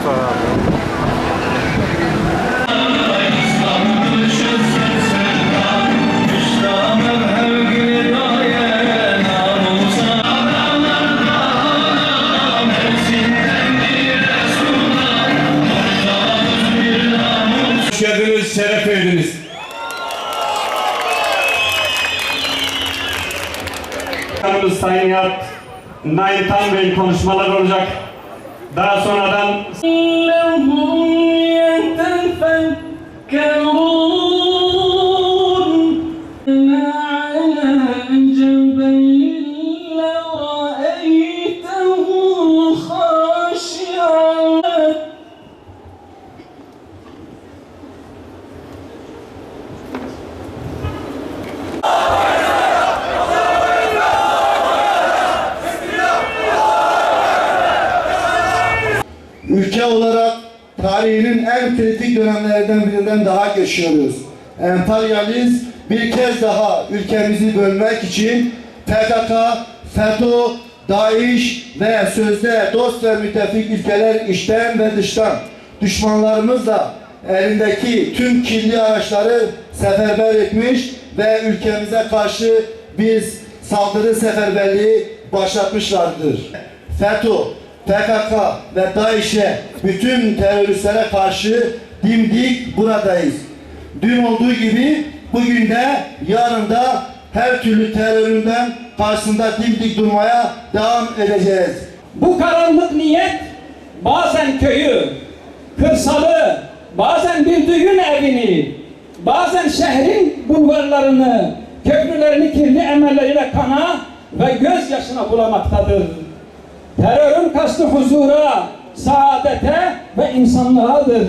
Muhtar abi. geldiniz, şeref verdiniz. Sayın Yat, Naim Tan Bey'in konuşmaları olacak. Daha sonradan tarihinin en kritik dönemlerinden birinden daha geçiyoruz. Emperyalist bir kez daha ülkemizi bölmek için PKK, FETÖ, DAEŞ ve sözde dost ve müttefik ülkeler içten ve dıştan düşmanlarımızla elindeki tüm kirli araçları seferber etmiş ve ülkemize karşı biz saldırı seferberliği başlatmışlardır. FETÖ, PKK ve DAEŞ'e bütün teröristlere karşı dimdik buradayız. Dün olduğu gibi bugün de yarın da her türlü teröründen karşısında dimdik durmaya devam edeceğiz. Bu karanlık niyet bazen köyü, kırsalı, bazen bir düğün evini, bazen şehrin bulvarlarını, köprülerini kirli emelleriyle kana ve gözyaşına bulamaktadır. Terörün kastı huzura, saadete ve insanlığadır.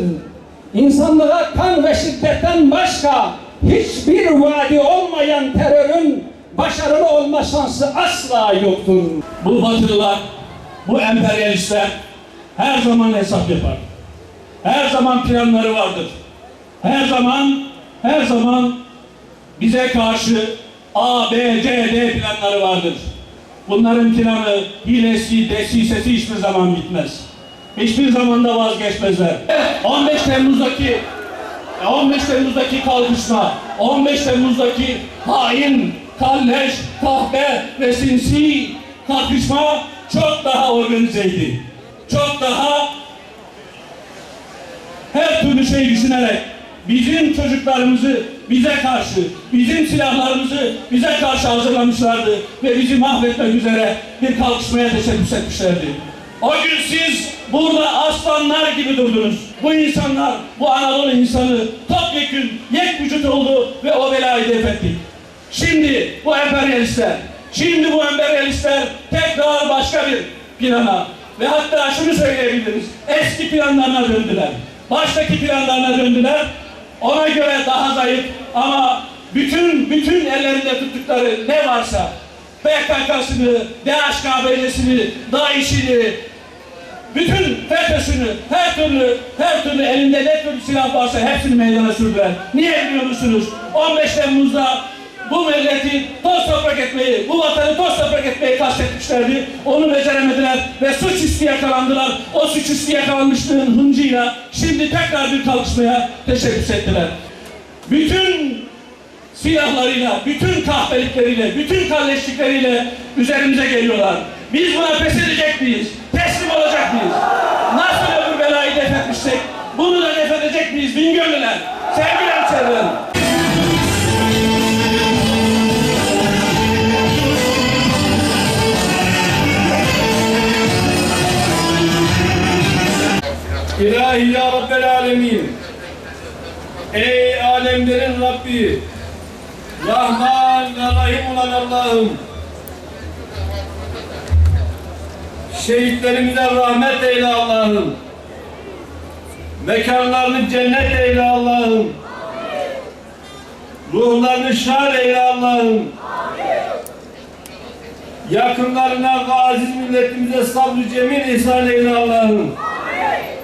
İnsanlığa kan ve şiddetten başka hiçbir vaadi olmayan terörün başarılı olma şansı asla yoktur. Bu batılılar, bu emperyalistler her zaman hesap yapar. Her zaman planları vardır. Her zaman, her zaman bize karşı A, B, C, D planları vardır. Bunların planı, hilesi, desisesi hiçbir zaman bitmez. Hiçbir zaman da vazgeçmezler. 15 Temmuz'daki 15 Temmuz'daki kalkışma, 15 Temmuz'daki hain, kalleş, kahpe ve sinsi kalkışma çok daha organizeydi. Çok daha her türlü şey düşünerek bizim çocuklarımızı bize karşı, bizim silahlarımızı bize karşı hazırlamışlardı ve bizi mahvetmek üzere bir kalkışmaya teşebbüs etmişlerdi. O gün siz burada aslanlar gibi durdunuz. Bu insanlar, bu Anadolu insanı topyekün, yek vücut oldu ve o belayı def ettik. Şimdi bu emperyalistler, şimdi bu emperyalistler tekrar başka bir plana ve hatta şunu söyleyebiliriz, eski planlarına döndüler. Baştaki planlarına döndüler. Ona göre daha zayıf ama bütün bütün ellerinde tuttukları ne varsa PKK'sını, DHKPC'sini, DAEŞ'ini, bütün FETÖ'sünü, her türlü, her türlü elinde ne türlü silah varsa hepsini meydana sürdüler. Niye biliyor musunuz? 15 Temmuz'da bu milleti toz toprak etmeyi, bu vatanı toz toprak etmeyi kastetmişlerdi. Onu beceremediler ve suçüstü yakalandılar. O suçüstü yakalanmışlığın hıncıyla şimdi tekrar bir kalkışmaya teşebbüs ettiler. Bütün silahlarıyla, bütün kahpelikleriyle, bütün kalleşlikleriyle üzerimize geliyorlar. Biz buna pes edecek miyiz? Teslim olacak mıyız? Nasıl öbür belayı def etmişsek bunu da def edecek miyiz Bingöllüler? Sevgili hemşehrilerim. İlahi ya Alemin. Ey alemlerin Rabbi. Rahman ve Rahim olan Allah'ım. Şehitlerimize rahmet eyle Allah'ım. Mekanlarını cennet eyle Allah'ım. Ruhlarını şad eyle Allah'ım. Yakınlarına ve aziz milletimize sabrı cemil ihsan eyle Allah'ım.